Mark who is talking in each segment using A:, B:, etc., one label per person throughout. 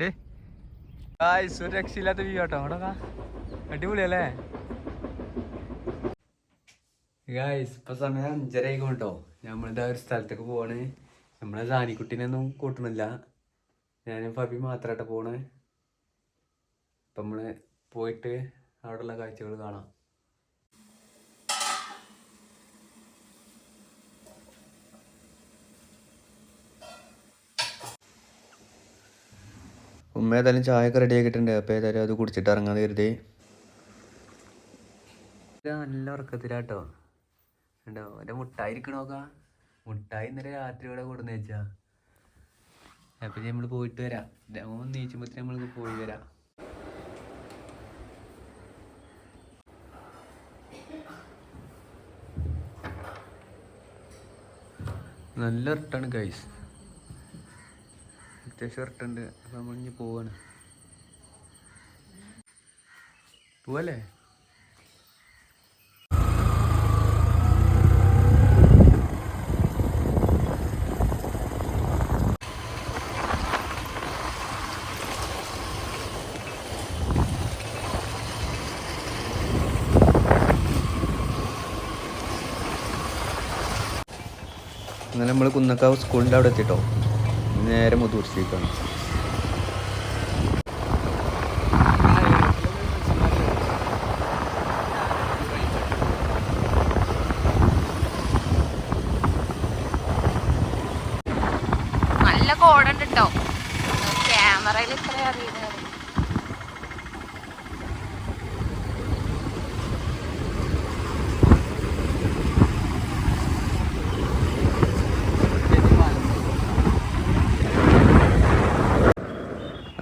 A: Day guys ഒരു രക്ഷയില്ലാത്ത view കേട്ടോ അവിടെ അടിപൊളിയല്ലേ? ഗായ്സ് ഇപ്പൊ സമയം അഞ്ചര ആയിക്കോട്ടോ നമ്മളിതാ ഒരു സ്ഥലത്തേക്ക് പോവാണ്. നമ്മളെ സാനിക്കുട്ടീനൊന്നും കൂട്ടണില്ല. ഞാനും ഫബി മാത്രമായിട്ട് പോണ്. അപ്പൊ നമ്മൾ പോയിട്ട് അവിടെയുള്ള കാഴ്ചകൾ കാണാം. ഉമ്മ ഏതായാലും ചായ ഒക്കെ റെഡി ആക്കിയിട്ടുണ്ട്. അപ്പോൾ ഏതായാലും അത് കുടിച്ചിട്ട് ഇറങ്ങാൻ കരുതി. നല്ല ഉറക്കത്തിലാട്ടോ. ഉണ്ടോ എന്റെ മുട്ടായി ഇരിക്കണോക്കാ മുട്ടായി ഇന്നലെ രാത്രി ഇവിടെ കൊടുന്ന് വെച്ചാ. അപ്പം നമ്മൾ പോയിട്ട് വരാം. ഓൻ നീച്ചുമ്പത്തിന് നമ്മൾക്ക് പോയി വരാം. നല്ല റിട്ടേൺ ഗൈസ് ഇറട്ടുണ്ട് അപ്പം നമ്മൾ ഇനി പോവാണ്. പോവല്ലേ? ഇന്നലെ നമ്മൾ കുന്നക്കാവ് സ്കൂളിന്റെ അവിടെ എത്തിട്ടോ. നേരെ മുതൂർച്ചേക്കാണ്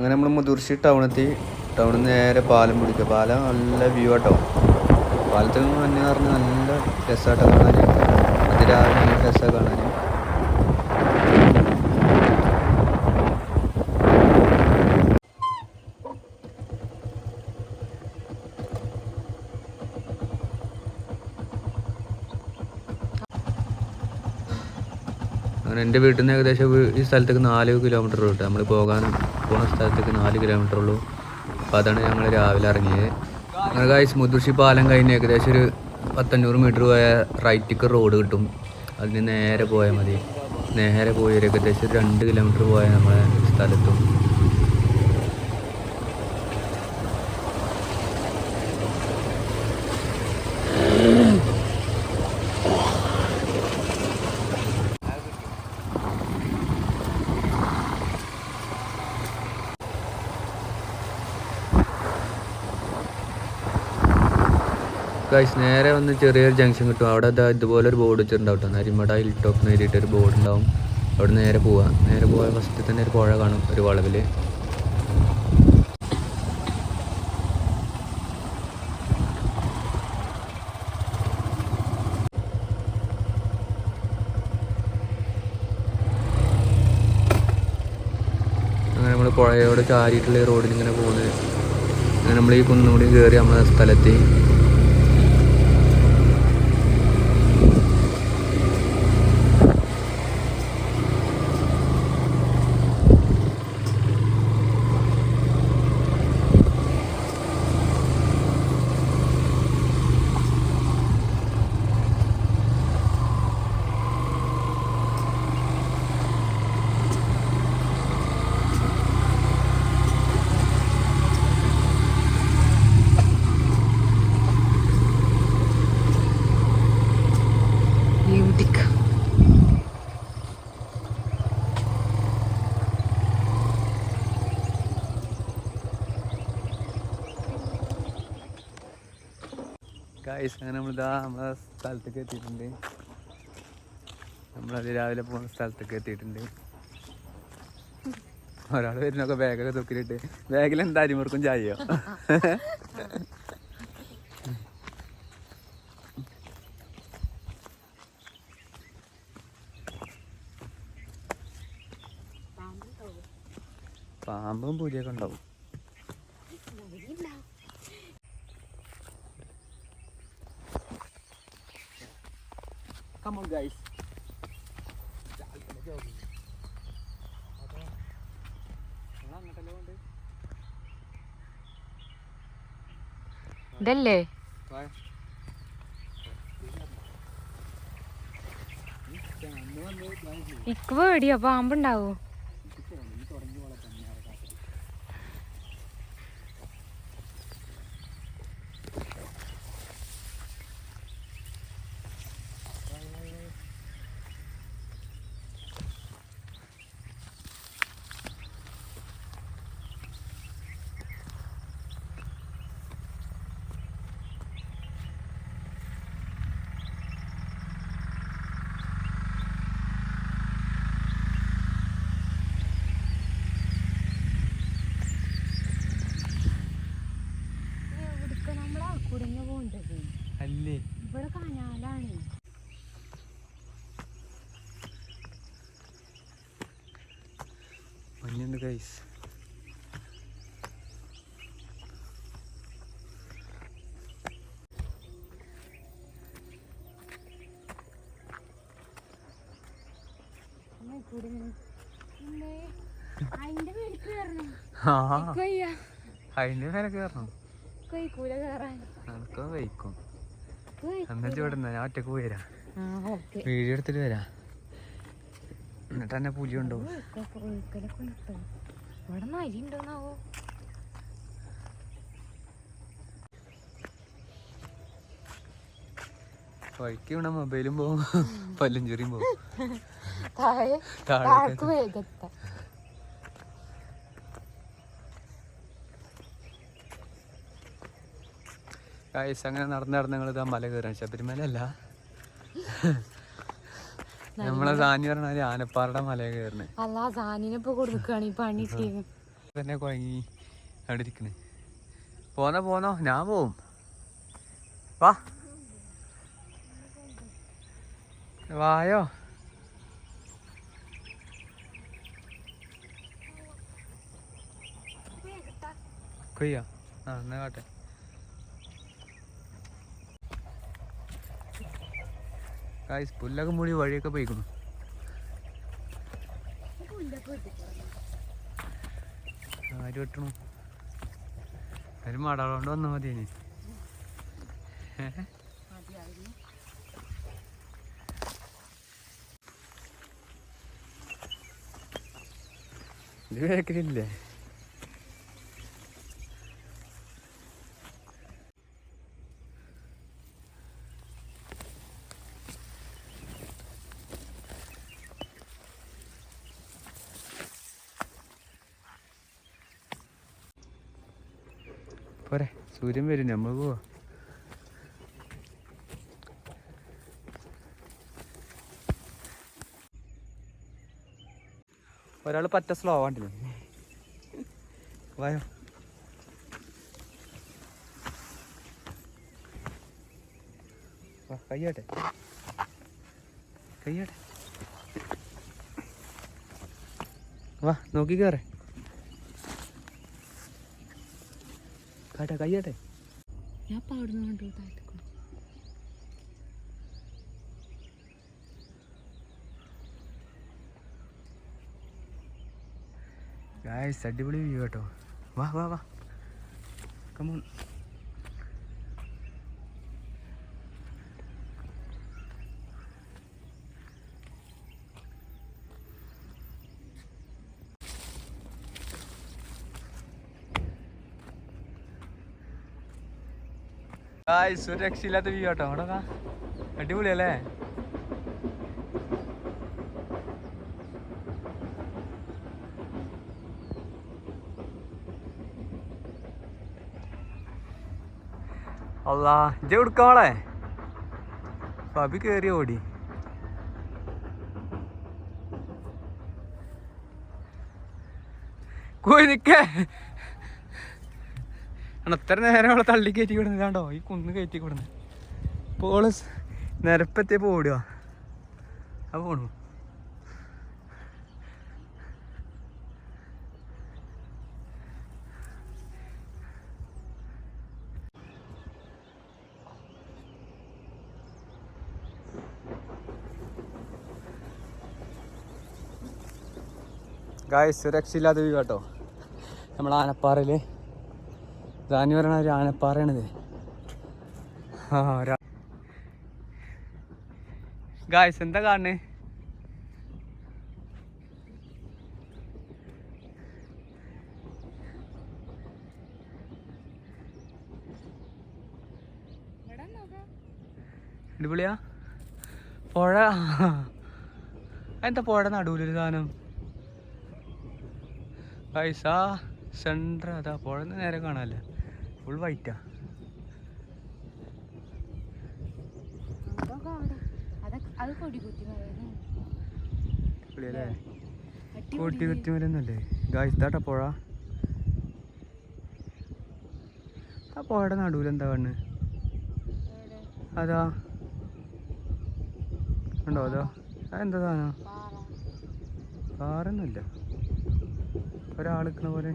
A: അങ്ങനെ നമ്മൾ മുതിർച്ചി ടൗണെത്തി. ടൗണിൽ നേരെ പാലം പിടിക്കുക. പാലം നല്ല വ്യൂ ആട്ടോ. പാലത്തിൽ നിന്ന് മഞ്ഞ് നിറഞ്ഞ് നല്ല രസമായിട്ട് കാണാൻ അതിരാവിലെ നല്ല രസമാണ് കാണാൻ എന്റെ വീട്ടിൽ നിന്ന് ഏകദേശം ഈ സ്ഥലത്തേക്ക് നാല് കിലോമീറ്റർ റൂട്ട് നമ്മൾ പോകാൻ പോകുന്ന സ്ഥലത്തേക്ക് നാല് കിലോമീറ്റർ ഉള്ളൂ. അപ്പോൾ അതാണ് ഞങ്ങൾ രാവിലെ ഇറങ്ങിയത്. അങ്ങനെ കായ്സ് മുതുർശി പാലം കഴിഞ്ഞ് ഏകദേശം ഒരു പത്തഞ്ഞൂറ് മീറ്റർ പോയ റൈറ്റിക്ക് റോഡ് കിട്ടും. അതിന് നേരെ പോയാൽ മതി. നേരെ പോയി ഏകദേശം രണ്ട് കിലോമീറ്റർ പോയാൽ നമ്മളെ സ്ഥലത്തും. ഗൈസ് നേരെ വന്ന് ചെറിയൊരു ജംഗ്ഷൻ കിട്ടും. അവിടെ ഇതുപോലെ ഒരു ബോർഡ് വെച്ചിട്ടുണ്ടാവും കേട്ടോ. നരിമട ഹിൽ ടോപ്പ് എന്ന് ഒരു ബോർഡ് ഉണ്ടാവും. അവിടെ നേരെ പോവാം. നേരെ പോയാൽ ഫസ്റ്റ് തന്നെ ഒരു പുഴ കാണും ഒരു വളവിൽ അങ്ങനെ നമ്മൾ പുഴയോട് ചാരിയിട്ടുള്ള റോഡിൽ ഇങ്ങനെ പോകുന്നത് അങ്ങനെ നമ്മൾ ഈ കുന്നുകൂടി കയറി നമ്മളെ സ്ഥലത്ത്. ഗായ്സ് അങ്ങനെ നമ്മളിതാ നമ്മളെ സ്ഥലത്തേക്ക് എത്തിയിട്ടുണ്ട്. നമ്മളത് രാവിലെ പോകുന്ന സ്ഥലത്തേക്ക് എത്തിയിട്ടുണ്ട്. ഒരാൾ വരുന്നൊക്കെ ബാഗൊക്കെ തൂക്കിലിട്ട്. ബാഗിൽ എന്താ അരിമുറുക്കും ചായയോ? പാമ്പും പൂജയൊക്കെ ഉണ്ടാവും. Come on guys.
B: ഇതല്ലേ? ഇക്ക് പേടിയാ പാമ്പുണ്ടാവോ
A: ഗൈസ്
B: അതിന്റെ കേറണം.
A: മേലെ എന്നിട്ട് ഇവിടെ ഞാൻ ഒറ്റയ്ക്ക് പോയി വരാം വീഡിയോ എടുത്തിട്ട് വരാം. എന്നിട്ട് എന്നെ പുലി
B: ഇവിടെ നരി ഉണ്ടോന്നാവോ?
A: വഴിക്ക് ഇവിടെ മൊബൈലും പോകും പല്ലും ചെറിയും പോവും
B: താഴെ
A: താഴേക്ക്
B: വേഗത്ത.
A: അങ്ങനെ നടന്ന് നടന്ന് ഞങ്ങൾ ഇതാ മല കയറാൻ ശബരിമല അല്ല നമ്മളെ സാനി പറഞ്ഞ ആനപ്പാറയുടെ മല കയറണേ
B: അല്ല സാനിനെ ഇപ്പൊ കൊടുക്കുകയാണ് ഈ പണി
A: തന്നെ കുഴങ്ങി അവിടെ ഇരിക്കണ്. പോന്നോ പോന്നോ. ഞാൻ പോവും. വാ. വായോ. കൊയ്യാ. ആ എന്നാ കാട്ടെ. കായ്സ് പുല്ലൊക്കെ മൂടി വഴിയൊക്കെ പോയിക്കുന്നു. ആര് വെട്ടണു? ഒരു മടകൊണ്ട് വന്നാൽ മതി ഇനി. ഇത് കേക്കില്ലേ പോരെ. സൂര്യൻ വരും നമ്മൾ പോവാ. ഒരാൾ പറ്റ സ്ലോ ആവാണ്ടില്ല. വായോ. കയ്യാട്ടെ. കയ്യാട്ടെ. വാ നോക്കി കയറേ കാട്ടെ കയ്യാട്ടെ.
B: ഞാൻ പാടുന്ന കണ്ടു താഴത്തേക്ക്
A: ഗായ്സ് അടിപൊളി വ്യൂ കേട്ടോ. വാ വാ വാ. കമോൺ ഗായ്സ് ഒരു രക്ഷയില്ലാത്ത വ്യൂ കേട്ടോ അവിടെ അടിപൊളിയല്ലേ? അല്ലാ ഇജ്ജ കൊടുക്കാളെ പബി കേറി ഓടി. കോയി നിക്കേ. ആണ് അത്ര നേരം അവളെ തള്ളി കയറ്റി കണ്ടോ? ഈ കുന്ന് കയറ്റി വിടുന്നത്. ഇപ്പോൾ ഓൾ സ് ആ പോണു. ഗായ സുരക്ഷയില്ലാതെ വ്യൂ നമ്മൾ ആനപ്പാറയിൽ റാണി പറയണ ഒരു ആനപ്പാറയാണിത്. ഗായ്സ് എന്താ
B: നോക്കാം
A: അടിപൊളിയാ? പുഴ. എന്താ പുഴ നടുവിലൊരു സാധനം? പൈസ സെന്റർ അതാ. പുഴ നേരെ കാണാല്ല ഫുൾ വൈറ്റാ. കൊട്ടി കുത്തി മരൊന്നല്ലേ ഗായ്സ് ഇതാട്ടാ പുഴ. ആ പുഴയുടെ നടുവിൽ എന്താ കണ്ണ്? അതാ. ഉണ്ടോ അതോ? അതെന്താ സാധനം? പാറന്നല്ല നിൽക്കണ പോലെ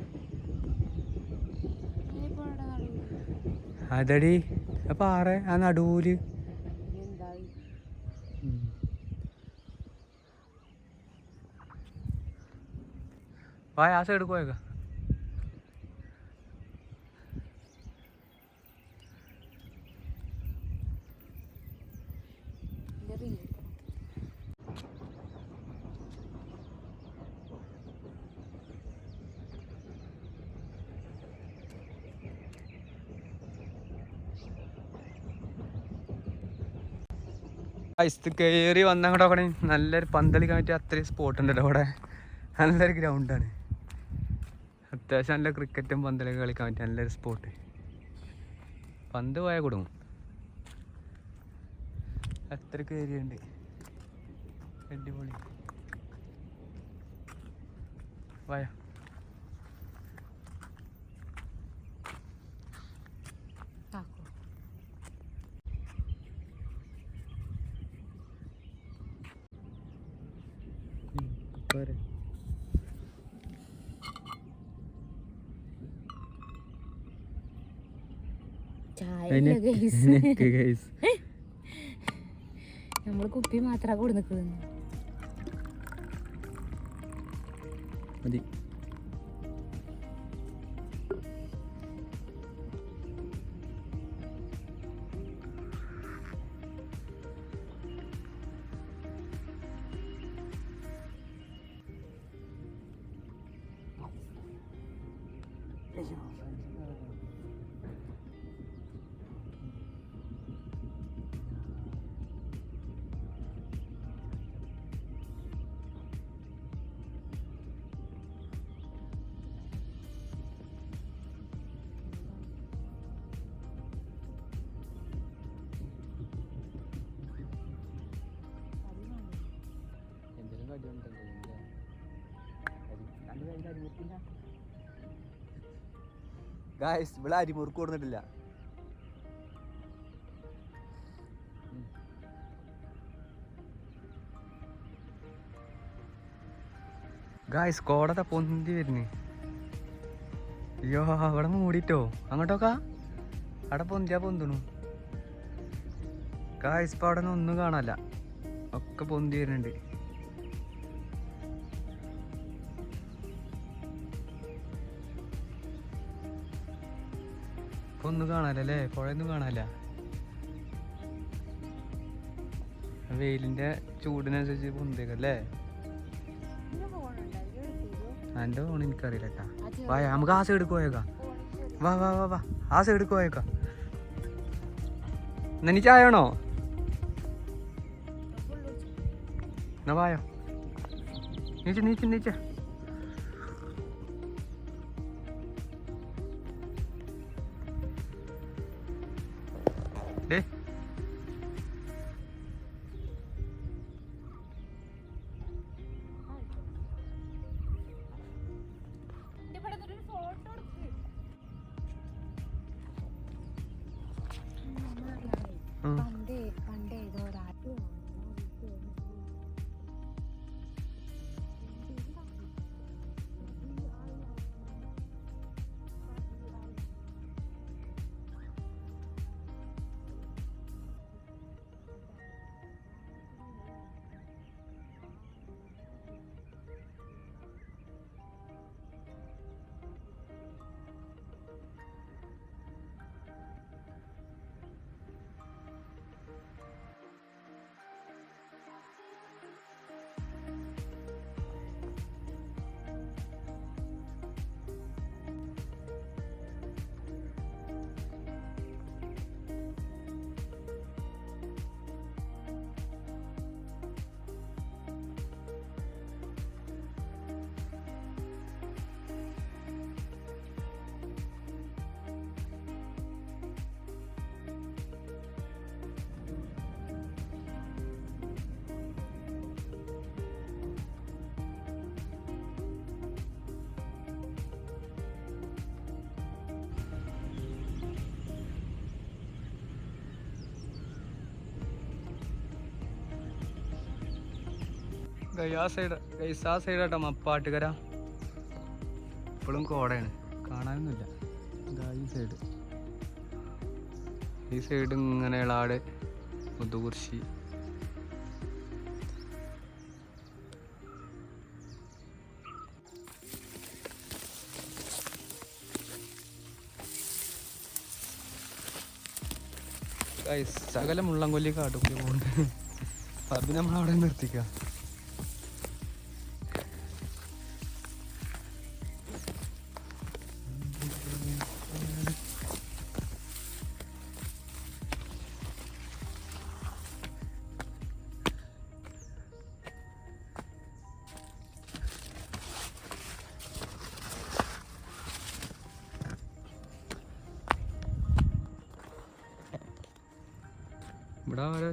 B: ഇനിയിപ്പോ അവിടെ നടുവിൽ.
A: അതടി. പാറ ആ
B: നടുവിൽ.
A: വായ ആ സൈഡ് പോയേക്ക. ഐസ് കയറി വന്നങ്ങോട്ട് നോക്കണേ നല്ലൊരു പന്തളിക്കാൻ പറ്റിയ അത്രയും സ്പോട്ട് ഉണ്ടല്ലോ അവിടെ. നല്ലൊരു ഗ്രൗണ്ടാണ് അത്യാവശ്യം നല്ല ക്രിക്കറ്റും പന്തലൊക്കെ കളിക്കാൻ പറ്റിയ നല്ലൊരു സ്പോട്ട് പന്ത് പോയാൽ കൊടുക്കും അത്ര കയറിയുണ്ട് അടിപൊളി. വായ.
B: Guys. നമ്മൾ കുപ്പി മാത്രാ കൂടെ നിക്കുന്നത്
A: മതി. ഗായ്സ് ഇവിടെ അരിമുറുക്ക് കൊടുത്തിട്ടില്ല. ഗായ്സ് കോടത പൊന്തി വരുന്നേ. അയ്യോ അവിടെ മൂടിട്ടോ? അങ്ങോട്ടോക്കാ? അവിടെ പൊന്തിയാ പൊന്തണു. ഗായ്സ് ഇപ്പൊ അവിടെ ഒന്നും കാണാല്ല ഒക്കെ പൊന്തി വരുന്നുണ്ട്. ഇപ്പൊ ഒന്നും കാണാനല്ലേ പുഴയൊന്നും കാണാല്ല വെയിലിന്റെ ചൂടിനനുസരിച്ച് പൊന്തേക്കല്ലേ എന്റെ ഫോൺ എനിക്കറിയില്ല കേട്ടാ വാ നമുക്ക് ആ സൈഡ് പോയേക്കാം. വാ വാ വാ വാ. ആ സൈഡ് പോയേക്കാം. എന്നാ നീ ചായ ആണോ എന്നാ വായോ. നീച്ച നീച്ച നീച്ച. ഡേ ആ സൈഡ് ഗൈസ് ആ മപ്പാട്ടുകര ഇപ്പോഴും കോടയാണ്. കാണാനൊന്നുമില്ല. ഇതാ ഈ സൈഡ്. ഈ സൈഡ് ഇങ്ങനെ ഇളാട് മുതുകുർശി. സകല മുള്ളംകൊല്ലി കാട്ടുകൂടി പോകുന്നുണ്ട്. അത് നമ്മളവിടെ നിർത്തിക്കാം.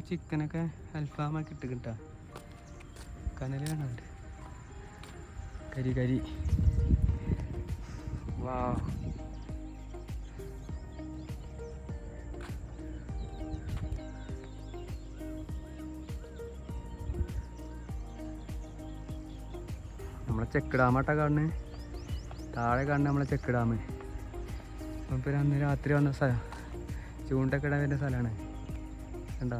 A: ചിക്കനൊക്കെ അൽഫാമൊക്കെ ഇട്ട് കിട്ടാ. കനൽ കാണാണ്ട് കരി കരി. വാ നമ്മളെ ചെക്ക് ഡാമാട്ടാ കാണുന്നത് താഴെ കാണുന്നത് നമ്മളെ ചെക്ക് ഡാം അപ്പം അന്ന് രാത്രി വന്ന സ്ഥലം ചൂണ്ടക്കിടാൻ വരുന്ന സ്ഥലമാണ് കണ്ടോ?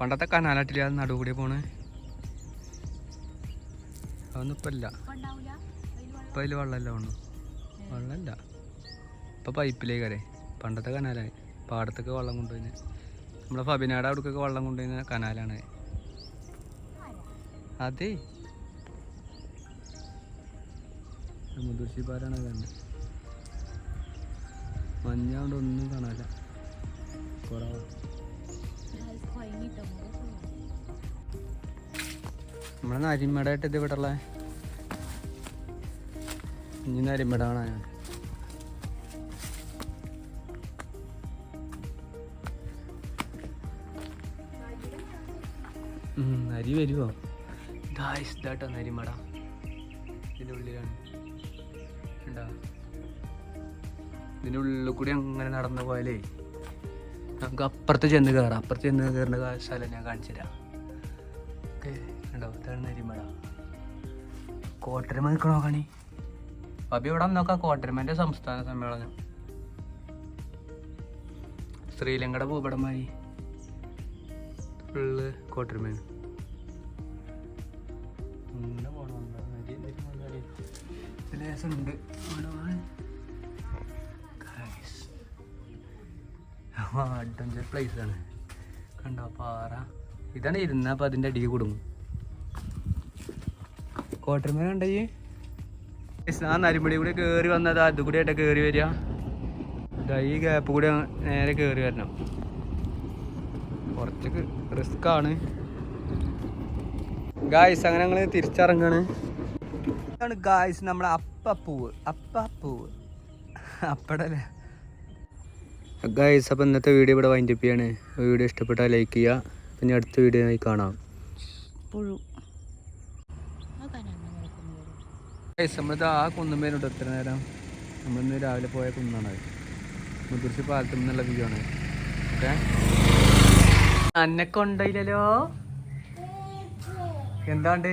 A: പണ്ടത്തെ കനാലാട്ടില്ല അത് നടുകൂടി പോണേ. അതൊന്നും ഇപ്പം ഇല്ല.
B: ഇപ്പൊ
A: അതിൽ വെള്ളമല്ല വേണു വെള്ളമല്ല. ഇപ്പം പൈപ്പിലേക്കരെ. പണ്ടത്തെ കനാലായി പാടത്തൊക്കെ വെള്ളം കൊണ്ടുപോയി നമ്മളെ ഫബിനാട് അവിടേക്കൊക്കെ വെള്ളം കൊണ്ടുപോയി കനാലാണ്? അതെ. മുതിർച്ചി പാലാണ് കണ്ട്. മഞ്ഞാണ്ട് ഒന്നും കാണാല്ല കുറവാ. നമ്മളെ നരിമടായിട്ട് ഇത് ഇവിടെ ഉള്ള ഇനി നരിമട കാണാൻ നരി വരുമോ ഇതാട്ടോ നരിമട. ഇതിന്റെ ഉള്ളിലാണ്. ഉണ്ടാ ഇതിന്റെ ഉള്ളിൽ കൂടി അങ്ങനെ നടന്നു പോയാലേ നമുക്ക് അപ്പുറത്ത് ചെന്ന് കയറാം അപ്പുറത്ത് ചെന്ന് കയറുന്ന സ്ഥലം ഞാൻ കാണിച്ചു തരാം ഓക്കെ? ഉണ്ടോ ഇതാണ് നരിമട കോട്ടരമ നിൽക്കണോ കാണി? അപ്പൊ ഇവിടെ നോക്കാം കോട്ടരമന്റെ സംസ്ഥാന സമ്മേളനം. ശ്രീലങ്കയുടെ ഭൂപടമായി. ഫുള്ള് കോട്ടരമയാണ്. Guys. അഡ്വഞ്ചർ പ്ലേസ് ആണ്. കണ്ടോ പാറ. ഇതാണ് ഇരുന്ന അപ്പൊ അതിന്റെ അടിയിൽ കൊടുങ്ങും. കോട്ടർമ കണ്ടേ ആ നരിമ്പടി കൂടെ കയറി വന്നത് അത് കൂടെ ആയിട്ട് കയറി വരിക. ഇതാ ഈ ഗ്യാപ്പ് കൂടെ നേരെ കയറി വരണം. കുറച്ചൊക്കെ റിസ്ക് ആണ്. ഗായ്സ് അങ്ങനെ ഞങ്ങൾ തിരിച്ചിറങ്ങാണ്. ഇതാണ് ഗായ്സ് നമ്മളെ അപ്പപ്പൂവ്. അപ്പപ്പൂവ്. അപ്പടല്ലേ? ഗായ്സ് അപ്പോൾ ഇന്നത്തെ വീഡിയോ ഇവിടെ വൈൻഡപ്പ് ചെയ്യാണ്. വീഡിയോ ഇഷ്ടപ്പെട്ടാൽ ലൈക്ക് ചെയ്യുക. പിന്നെ അടുത്ത വീഡിയോ ആയി കാണാം.
B: പുഴു അതാണ് അങ്ങനെ കൊണ്ടുവരും
A: ഗൈസ് നമ്മളിത് ആ കുന്നുമ്പേനുണ്ട് എത്ര നേരം? നമ്മളിന്ന് രാവിലെ പോയ കുന്നാണ് അത്. മുതിർച്ചി പാലത്തിൽ നിന്നുള്ള വ്യൂ ആണ്. ഓക്കെ അന്നെ കൊണ്ടല്ലോ എന്താണ്ട്?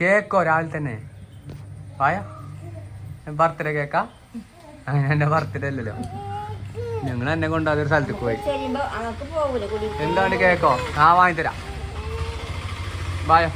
A: കേക്കോ രാവിലെ തന്നെ? പായ ബർത്ത്ഡേ കേക്കാ? അങ്ങനെ എന്റെ ബർത്ത്ഡേ അല്ലല്ലോ. ഞങ്ങൾ എന്നെ കൊണ്ട് അതൊരു സ്ഥലത്തേക്ക് പോയി. എന്താണ് കേക്കോ? ആ വാങ്ങിത്തരാം. ബായോ